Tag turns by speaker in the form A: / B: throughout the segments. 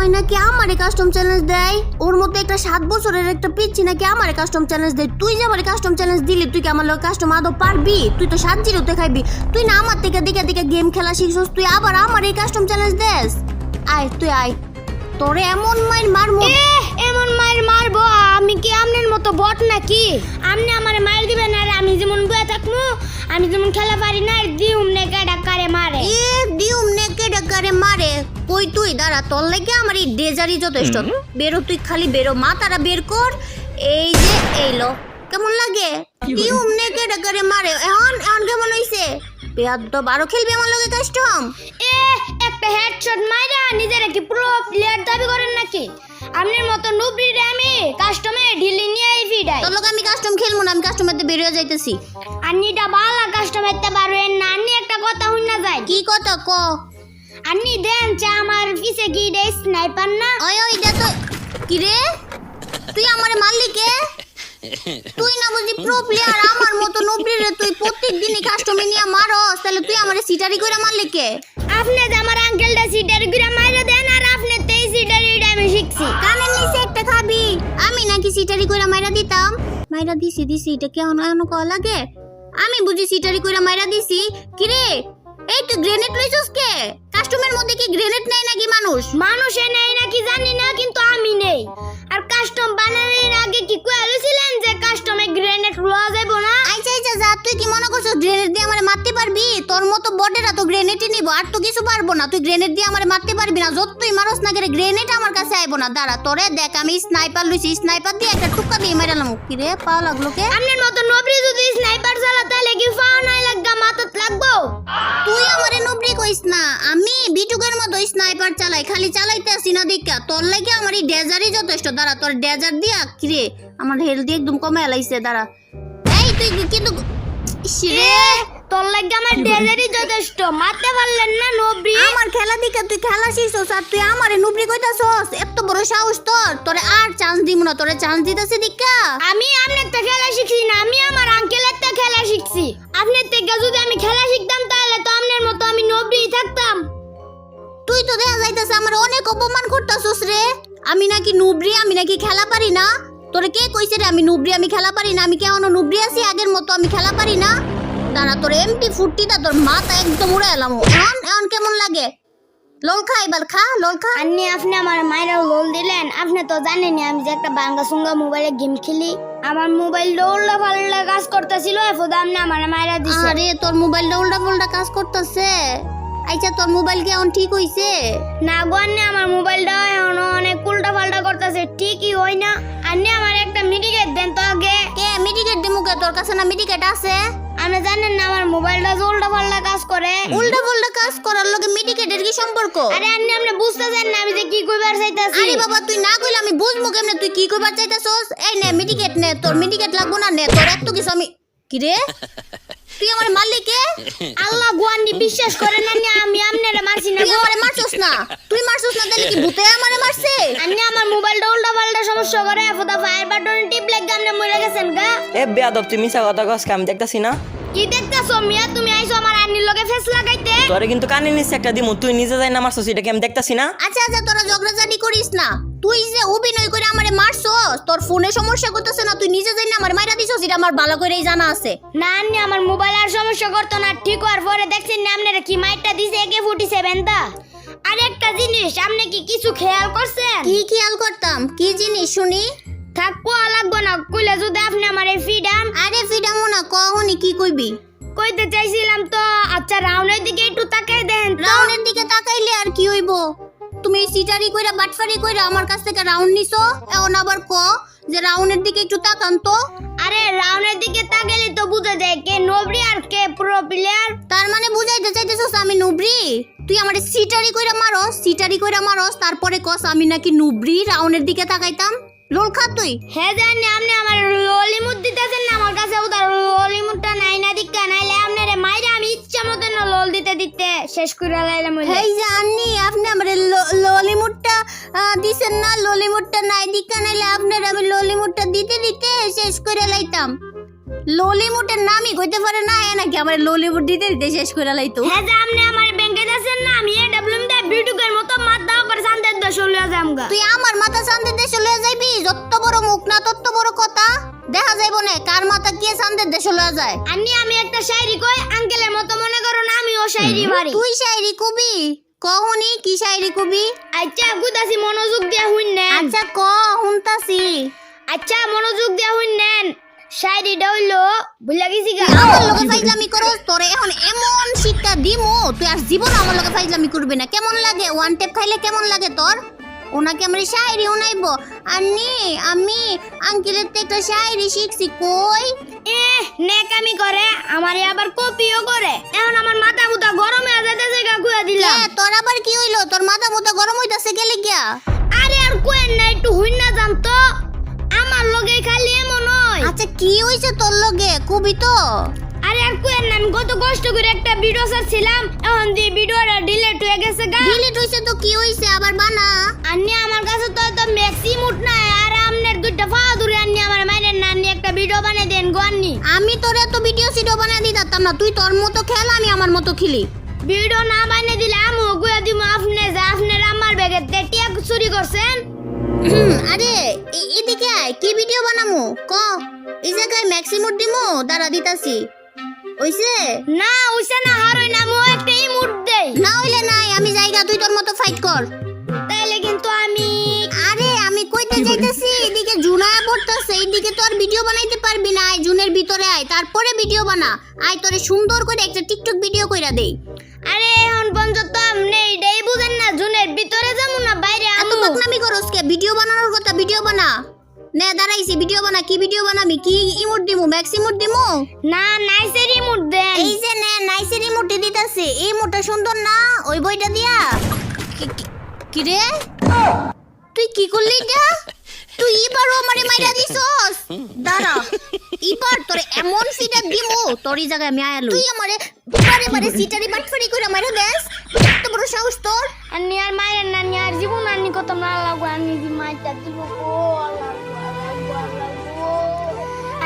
A: ওই নাকি আমারে কাস্টম চ্যালেঞ্জ দেয়? ওর মধ্যে একটা সাত বছরের একটা পিচ্ছি নাকি আমারে কাস্টম চ্যালেঞ্জ দেয়? তুই যে আমারে কাস্টম চ্যালেঞ্জ দিলি তুই কি আমার লোক কাস্টম আদৌ পারবি? তুই তো সাত জিরোতে খাইবি। তুই না আমার থেকে দিকে দিকে গেম খেলা শিখছস তুই আবার আমার এই কাস্টম চ্যালেঞ্জ দেস? আয় তুই আয়। তোরে এমন মাইর মারমু।
B: এমন মায়ের মারবো আমি কি আমনের মতো বট নাকি? আমনে আমার মায়ের দিবেন আর আমি যেমন বয়ে থাকব আমি যেমন খেলা পারি না দিউম নে কেডা কারে মারে।
A: এ দিউম মারে। কই তুই? দাঁড়া তোর লাগে আমার এই ডেজারি যথেষ্ট। বেরো তুই খালি বেরো। মাথাটা বের কর। এই যে এইলো কেমন লাগে? নেকে ডাকারে মারে? এখন এখন কেমন হইছে? বেয়াদ্দ বারো খেলবি আমার লগে কাস্টম?
B: এ একটা হেডশট মাইরা নিজের কি প্রো প্লেয়ার দাবি করেন নাকি? আমনের মতো নুবরি রে আমি কাস্টমে ঢিলি নিয়ে আই ফিডাই।
A: তোর লগে আমি কাস্টম খেলব না আমি কাস্টমারতে বেরিয়ে যাইতেছি।
B: আন্নিটা বালা কাস্টমার তে পারবেন না আন্নি একটা কথা হই না যায়।
A: কি কথা ক?
B: আন্নি দেন যে আমার পিছে কি রে স্নাইপার না।
A: ওই ওই দে তো। কি রে? তুই আমারে মারলি কে? তুই না বুঝি প্রো প্লেয়ার আমার মতো নবরি রে তুই প্রত্যেক দিনই কাস্টমে নিয়ে মারস। তাহলে তুই আমারে সিটারি কইরা মারলি কে?
B: আপনি যে আমার আঙ্কেলটা সিটার গুড়া মাইরা দেন আর আপনি তেই সিটার আমি শিখছি।
A: কানের নিচে একটা খাবি। আমি নাকি সিটারি কইরা মাইরা দিতাম। মাইরা দিছি দিছি এটা কেমন এমন কল লাগে? আমি বুঝি সিটারি কইরা মাইরা দিছি। কি রে? এই তুই গ্রেনেড লইছস কে? কাস্টমের মধ্যে কি গ্রেনেড নাই নাকি মানুষ?
B: মানুষে নেই নাকি জানি না কিন্তু আমি নেই। আর কাস্টম বানানোর আগে কি কয়েছিলেন যে কাস্টমে গ্রেনেড লওয়া যাইব না?
A: আচ্ছা আচ্ছা যা তুই কি মনে করছিস গ্রেনেড দিয়ে আমারে মারতে পারবি? তোর মতো বটেরা তো গ্রেনেডই নিব আর তো কিছু পারব না। তুই গ্রেনেড দিয়ে আমারে মারতে পারবি না। যত তুই মারস না করে গ্রেনেড আমার কাছে আইবো না। দাঁড়া তোরে দেখ আমি স্নাইপার লইছি। স্নাইপার দিয়ে একটা টুকা দিয়ে মেরালাম কি রে পা লাগল কে?
B: আপনার মতো নবরি যদি স্নাইপার চালা তাহলে কি ফাও নাই লাগা মাথাত লাগবো?
A: তুই আমারে নবরি কইস না আমি বিটুকের মতো স্নাইপার চালাই খালি চালাইতে আসি না দেখা। তোর লাগে আমার এই ডেজারই যথেষ্ট। দাঁড়া তোর ডেজার দিয়া কি রে? আমার হেলথ একদম কমে এলাইছে দাঁড়া। এই তুই কিন্তু
B: তোর লাগে আমার ডেজারি যথেষ্ট। মারতে পারলেন না নবরি?
A: আমার খেলা দিকে তুই খেলা শিখছস আর তুই আমারে নুবরি কইতাছস। এত বড় সাহস তোর। তোরে আর চান্স দিমু না তোরে চান্স দিতেছি দিকা
B: আমি আপনার তো খেলা শিখছি না আমি আমার আঙ্কেলের তো খেলা শিখছি। আপনার থেকে যদি আমি খেলা শিখতাম
A: তুই তো দেখা যাইতাছে আমার অনেক অপমান করতাছস রে। আমি নাকি নুবরি আমি নাকি খেলা পারি না? তোরে কে কইছে রে আমি নুবরি আমি খেলা পারি না? আমি কেমন নুবরি আছি আগের মতো আমি খেলা পারি না? দাঁড়া তোর এমপি ফুটটিটা তোর মাথা একদম উড়ে এলাম। এখন এখন কেমন লাগে? লোল খা এবার খা লোল খা।
B: আন্নি আপনি আমার মায়েরা লোল দিলেন। আপনি তো জানেনই আমি যে একটা বাঙ্গা সুঙ্গা মোবাইলে গেম খেলি। আমার মোবাইল উল্টা পাল্টা কাজ করতেছিল এফোদা আপনি আমার মায়েরা দিছে
A: আরে তোর মোবাইলটা উল্টা পাল্টা কাজ করতেছে। আচ্ছা তোর মোবাইল কি এখন ঠিক হইছে?
B: না গো আন্নি আমার মোবাইলটা এখন অনেক উল্টা পাল্টা করতেছে। ঠিকই হয় না। আন্নি আমার একটা মিডিকেট দেন তো আগে।
A: কে? মিডিকেট দিমু কে? তোর কাছে না মিডিকেট আছে?
B: আপনি জানেন না আমার মোবাইলটা যে উল্টা পাল্টা কাজ করে।
A: উল্টা পাল্টা কাজ করার লগে মিডিকেটের কি সম্পর্ক?
B: আরে আন্নি আপনি বুঝতেছেন না আমি যে কি কইবার চাইতাছি।
A: আরে বাবা তুই না কইলে আমি বুঝব কেমনে? তুই কি কইবার চাইতাছস? এই নে মিডিকেট নে তোর মিডিকেট লাগবো না নে? তোর এত কিছু আমি কি রে তুই আমার মারলি কে
B: গুয়ান্ডি বিশ্বাস করেন না আমি আমনেরে মারছি না।
A: তুই আমারে মারছস না। তুই মারছস না তাহলে কি ভূতে আমারে মারছে?
B: আন্নি মরে
C: এ বেয়াদব তুই মিশা কথা কস আমি দেখতাছি না।
B: কি দেখতেছো মিয়া? তুমি আইছো আমার আন্নির লগে ফেস লাগাইতে।
C: তোরে কিন্তু কানে নিচ্ছে একটা দিমু তুই নিজে যাই না মারছস এটা কি আমি দেখতাছি না?
A: আচ্ছা আচ্ছা তোরা ঝগড়াঝাটি করিস না। তুই যে অভিনয় করে আমারে মারছস তোর ফোনে সমস্যা করতেছে না তুই নিজে যাই না আমার মাইরা দিছস এটা আমার ভালো করেই জানা আছে।
B: না আন্নি আমার মোবাইল আর সমস্যা করতো না ঠিক হওয়ার পরে দেখছেন না আপনারা কি দিছে একে ফুটি সেভেনটা আর একটা জিনিস আপনি কি কিছু খেয়াল করছেন?
A: কি খেয়াল করতাম? কি জিনিস শুনি?
B: থাক কোয়া লাগবো যদি আপনি আমার ফিডান।
A: আরে ফিডামো না কহনি কি কইবি?
B: কইতে চাইছিলাম তো আচ্ছা রাউনের দিকে একটু তাকাই দেন
A: রাউনের দিকে তাকাইলে আর কি হইব? তুমি সিটারি কইরা বাটফারি কইরা আমার কাছ থেকে রাউন্ড নিছো? এখন আবার ক যে রাউন্ডের দিকে একটু তাকান তো।
B: আরে রাউনের দিকে তাকাইলে তো বুঝা যায় কে নবরি আর কে প্রো প্লেয়ার
A: তার মানে বুঝাইতে চাইতেছস আমি নুবরি? তুই আমার সিটারি কইরা মারস সিটারি কইরা মারস তারপরে কস আমি নাকি নুবরি রাউনের দিকে তাকাইতাম? রোল খা তুই।
B: হ্যাঁ জানি আপনি আমার ললিমুদ দিতেছেন না আমার কাছে উদার ললিমুদটা নাই না দিক্কা নাইলে আপনারে মাইরে আমি ইচ্ছা মতন লল দিতে দিতে শেষ করে লাইলাম।
A: হেই জানি আপনি আমার ললিমুটটা দিছেন না ললিমুটটা নাই দিকা নাইলে আপনার আমি ললিমুটটা দিতে দিতে শেষ করে লাইতাম। ললিমুটের নামই কইতে পারে না এ নাকি আমার ললিমুট দিতে দিতে শেষ করে লাইতো।
B: হ্যাঁ আপনি আমার ব্যাংকে যাচ্ছেন না আমি এ ডাব্লিউএম দা বিউটিকের শান্তের দো দেশে লইয়া যামগা
A: তুই আমার মাথা শান্তির দেশে লয়ে যাইবি? যত বড় মুখ না তত বড় কথা। দেখা যাইব না কার মাথা কে শান্তির দেশে লয়ে যায়।
B: আন্নি আমি একটা শায়রি কই আঙ্কেলের মতো মনে করো না আমিও শায়রি মারি।
A: তুই শায়রি কবি? কহনি কি শায়রি কবি?
B: আচ্ছা গুদাসি মনোযোগ দিয়া হুইনেন
A: আচ্ছা ক হুনতাছি
B: আচ্ছা মনোযোগ দিয়া হুইনেন শায়রিটা হইল বুঝলা গেছি গা।
A: আমার লগে ফাইজলামি করস তোরে এখন এমন শিক্ষা দিমু তুই আর জীবন আমার লগে ফাইজলামি করবি না। কেমন লাগে? ওয়ান টেপ খাইলে কেমন লাগে তোর? ওনাকে আমরা শায়রি উনাইব। আন্নি আমি আঙ্কেলের থেকে একটা শায়রি শিখছি কই?
B: এ নেকামি করে আমারে আবার কপিও করে। এখন আমার মাথা মুথা গরমে যাইতেছে গা
A: কে
B: দিলাম।
A: তোর আবার কি হইল? তোর মাথা মুথা গরম হইতাছে গেলে গিয়া।
B: আরে আর কোয়েন না একটু হুইন না জানতো? আমার লগে খালি এমন হয়।
A: আচ্ছা কি হইছে তোর লগে? কবি তো।
B: আরে আর কোয়েন না আমি কত কষ্ট করে একটা ভিডিও ছাড়ছিলাম এখন দিয়ে ভিডিওটা ডিলিট হয়ে গেছে গা।
A: ডিলিট হইছে তো কি হইছে? আবার বানা।
B: আন্নি আমার কাছে তো তো ম্যাক্সি মুট নাই আর আমনের দুইটা ফাও দূরে আন্নি আমার মাইরেন না আন্নি একটা ভিডিও বানিয়ে দেন গো আন্নি।
A: আমি তোর এত ভিডিও সিডিও বানিয়ে দিতাম না তুই তোর মতো খেল আমি আমার মতো খেলি।
B: ভিডিও না বানিয়ে দিলে আমু গুয়া দিমু আপনি যে আপনার আমার ব্যাগে টিয়া চুরি করছেন।
A: আরে এদিকে আয় কি ভিডিও বানামু? ক এই জায়গায় ম্যাক্সিমুট দিমু দাঁড়া দিতাছি। ওইছে
B: না উইসা না হারই না মু একটা ইমুট দেই।
A: না হইলে নাই আমি জায়গা তুই তোর মতো ফাইট কর। এইদিকে তো আর ভিডিও বানাইতে পারবি না আয় জুনের ভিতরে আয় তারপরে ভিডিও বানা। আয় তোরে সুন্দর করে একটা টিকটক ভিডিও কইরা দেই।
B: আরে এখন পর্যন্ত আপনি এইটাই বুঝেন না জুনের ভিতরে যাব না বাইরে
A: এত বকনামি করস কে? ভিডিও বানানোর কথা ভিডিও বানা। নে দাঁড়াইছি ভিডিও বানা কি ভিডিও বানাবি? কি ইমোট দিমু? ম্যাক্সিমোট দিমু?
B: না নাইসের ইমুট দেন।
A: এই যে নে নাইসের ইমোটে দিতাছে। এই মোটা সুন্দর না ওই বইটা দিয়া। কি রে? তুই কি করলি এটা? তুই এবারও আমারে মাইরা দিছস। দাঁড়া। এবার তোরে এমন সিটা দিমু তোর এই জায়গায় আমি আয়ালু। তুই আমারে বারে বারে সিটারি বাটফারি করে মাইরা দেস। এত বড় সাহস তোর।
B: আর মায়ের নানি আর জীবন আন্নি কত না লাগবো আন্নি দি মাইটা দিব ও।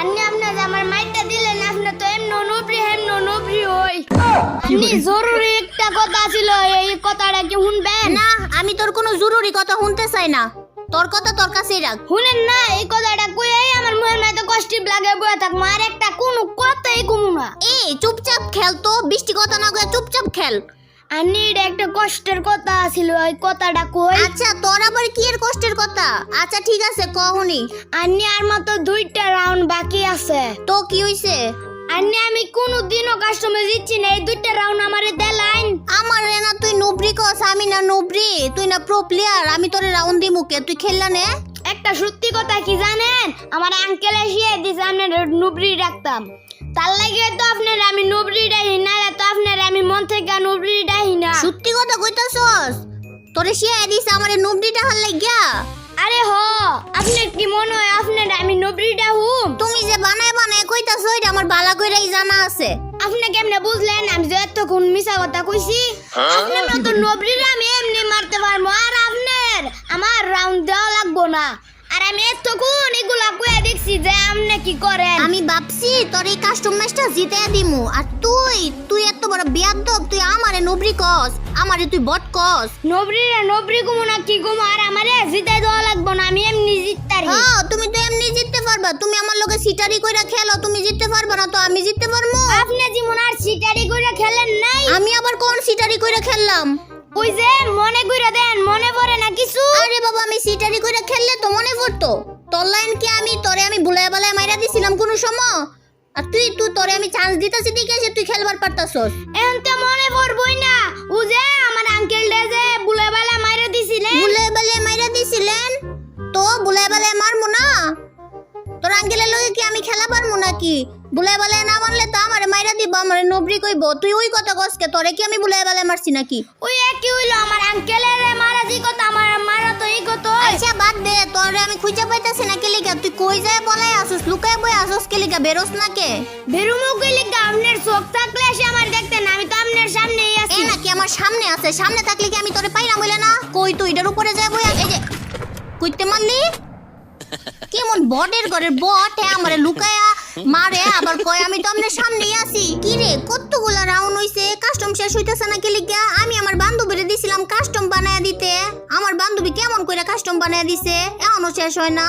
B: আন্নি আপনার আমার মাইটা দিলেন আপনি তো এমন নবরি হেমন নবরি হই আন্নি জরুরি একটা কথা ছিল এই কথাটা কি শুনবেন?
A: না আমি তোর কোনো জরুরি কথা শুনতে চাই না। তোর কথা তোর কাছেই রাখ।
B: শুনেন না এই কথাটা কই আমার মুখের মধ্যে কষ্ট লাগে বয়ে থাক মার একটা কোনো কথাই কমু না।
A: এই চুপচাপ খেল তো বৃষ্টি কথা না কয়ে চুপচাপ খেল।
B: আন্নি এটা একটা কষ্টের কথা ছিল ওই কথাটা কই?
A: আচ্ছা তোর আবার কি এর কষ্টের কথা? আচ্ছা ঠিক আছে কহনি।
B: আন্নি আর মাত্র দুইটা রাউন্ড বাকি আছে।
A: তো কি হইছে?
B: আন্নি আমি কোনোদিনও কাস্টমার দিচ্ছি না এই দুইটা রাউন্ড আমারে দেলাইন
A: আমার রে না তুই নুবরি কস আমি না নুবরি। তুই না প্রো প্লেয়ার আমি তোরে রাউন্ড দি মুকে তুই খেললা নে।
B: একটা সত্যি কথা কি জানেন? আমার আঙ্কেল এসে দিছে আপনার নুবরি রাখতাম তার লাগে তো আপনার আমি নুবরি ডাহি না তো আপনার আমি মন থেকে নুবরি ডাহি না।
A: সত্যি কথা কইতাছস? তোরে শিয়া দিস আমারে নুবরিটা হাল লাগিয়া।
B: আরে হ আপনি কি মনে হয় আপনার আমি নবরিটা হুম?
A: তুমি যে বানায় বানায় কইতা এটা আমার বালা কইরাই জানা আছে।
B: আপনি কেমনে বুঝলেন? আমি যে এত কোন মিশা কথা কইছি। আপনার মতো নবরিরা আমি এমনি মারতে পারব আর আপনার আমার রাউন্ড দেওয়া লাগবো না। আর আমি এত কোন এগুলা কয়ে দেখছি যে আপনি কি করেন?
A: আমি ভাবছি তোর এই কাস্টম ম্যাচটা জিতে দিমু। আর তুই তুই এত বড় বিয়াদব তুই আমারে নুবরি কস আমারে তুই বট কস।
B: নবরিরা নবরি কুমু না কি কুমু? আর আমারে জিতে দেওয়া লাগবো না আমি এমনি জিততারি।
A: হ্যাঁ তুমি তো এমনি জিততে পারবা। তুমি আমার লগে সিটারি কইরা খেলো তুমি জিততে পারবা না তো আমি জিততে পারমু?
B: আপনি যেমন আর সিটারি করে খেলেন নাই।
A: আমি আবার কোন সিটারি কইরা খেললাম?
B: ওই যে মনে কইরা দেন মনে পড়ে না কিছু?
A: আরে বাবা আমি সিটারি কইরা খেললে তো মনে পড়তো। তোর লাইন কি আমি তোরে আমি বুলায় বালায় মাইরা দিছিলাম কোন সময়? আর তুই তুই তোরে আমি চান্স দিতাছি দিকে যে তুই খেলবার পারতাছস।
B: এখন তো মনে পড়বই না। ও যে আমার আঙ্কেল যে বুলে বেলা মাইরা দিছিলেন।
A: বুলায় বালায় মাইরা দিছিলেন? তো বুলায় বালায় মারমু না? তোর আঙ্কেলের লগে কি আমি খেলা পারমু নাকি? বুলায় বালায় না মারলে তো আমারে মাইরা দিব আমারে নবরি কইব। তুই ওই কথা কসকে তোরে কি আমি বুলাই বালায় মারছি নাকি?
B: ওই একই হইল আমার আঙ্কেলের মারা জি কথা আমার মারা তো এই কত
A: আচ্ছা বাদ দে তোরে আমি খুঁজে পাইতাছি না কেলিকা তুই কই যায় বলাই আসুস লুকায় বই আসুস কেলিকা বেরোস না কে?
B: বেরুমু কইলে কি আপনার চোখ থাকলে এসে আমার দেখতে না আমি তো আপনার সামনেই
A: এ
B: আছি।
A: নাকি আমার সামনে আছে? সামনে থাকলে কি আমি তোরে পাইরাম হইলে না? কই তুই এটার উপরে যায় বই এই যে কইতে মারলি কেমন বটের ঘরের বট হ্যাঁ আমারে লুকায়া মারে আবার কয় আমি তো আপনার সামনেই আছি। কি রে কতগুলা রাউন্ড হইছে? কাস্টম শেষ হইতেছে না কি লিগা? আমি আমার বান্ধবীরে দিছিলাম কাস্টম বানায় দিতে। আমার বান্ধবী কেমন কইরা কাস্টম বানায় দিছে? এখনও শেষ হয় না।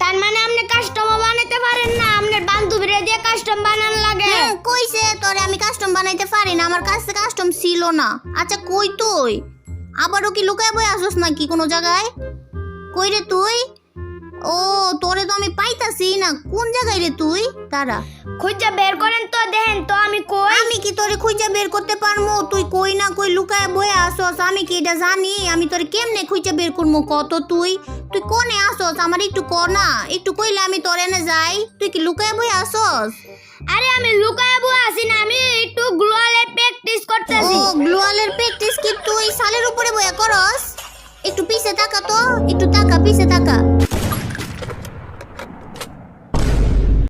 B: তার মানে আপনি কাস্টমার বানাইতে পারেন না আপনার বান্ধবীরা দিয়ে কাস্টম বানান লাগে।
A: কইছে তোরে আমি কাস্টম বানাইতে পারি না আমার কাছে কাস্টম ছিল না। আচ্ছা কই তুই? আবারও কি লুকায় বই আসস নাকি কোনো জায়গায়? কই রে তুই? ও তোরে তো আমি পাইতাছি না। কোন জায়গায় রে তুই? তারা
B: খুঁজে বের করেন তো দেখেন তো আমি কই?
A: আমি কি তোরে খুঁজে বের করতে পারমু? তুই কই না কই লুকায় বই আসস আমি কি এটা জানি? আমি তোরে কেমনে খুঁজে বের করব কত তুই? তুই কোনে আসস? আমার একটু ক না। একটু কইলে আমি তোর এনে যাই। তুই কি লুকায় বই আসস?
B: আরে আমি লুকায় বই আছি না আমি একটু গ্লোয়ালের প্র্যাকটিস
A: ও গ্লোয়ালের প্র্যাকটিস কি তুই সালের উপরে বয়া করস? একটু পিছে তাকা তো একটু তাকা পিছে তাকা।